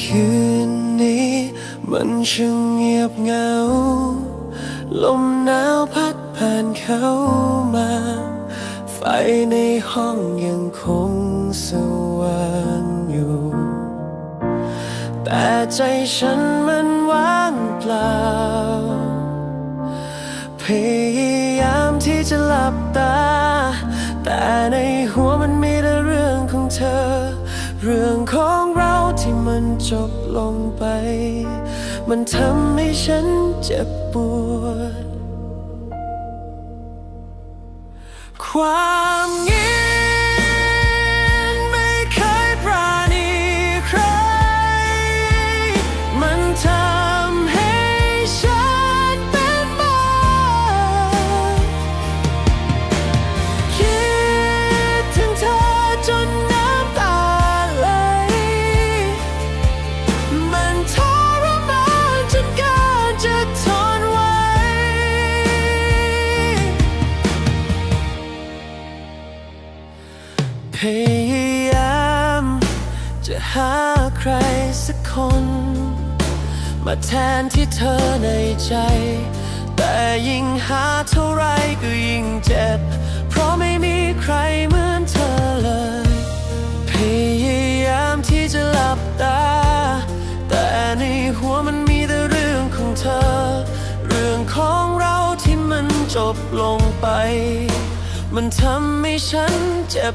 คืนนี้ มันช่างเงียบเหงา ลมหนาวพัดผ่านเข้ามา ไฟในห้องยังคงสว่างอยู่ แต่ใจฉันมันว่างเปล่า พยายามที่จะหลับตา แต่ในหัวมันมีแต่เรื่องของเธอ เรื่องของเรา ที่มันจบลงไป มันทำให้ฉันเจ็บปวด ความเงี ยายาม จะหาใครสักคน มาแทนที่เธอในใจ แต่ยิ่งหาเท่าไรก็ยิ่งเจ็บ เพราะไม่มีใครเหมือนเธอเลย พยายามที่จะหลับตา แต่ในหัวมันมีแต่เรื่องของเธอ เรื่องของเราที่มันจบลงไป มันทำให้ฉันเจ็บ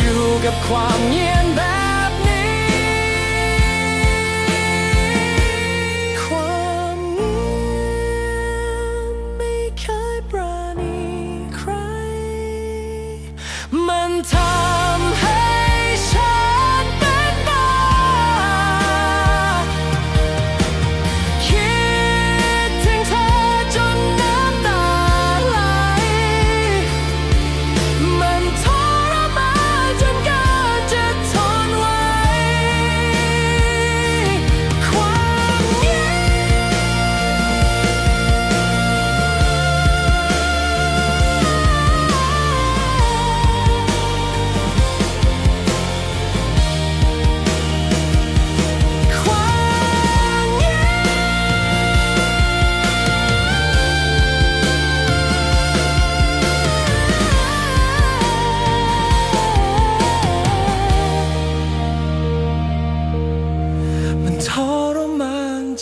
อยู่กับความเงียบแบบนี้ ความเงียบไม่เคยปราณีใคร มันทำ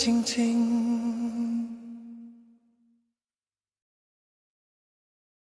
轻轻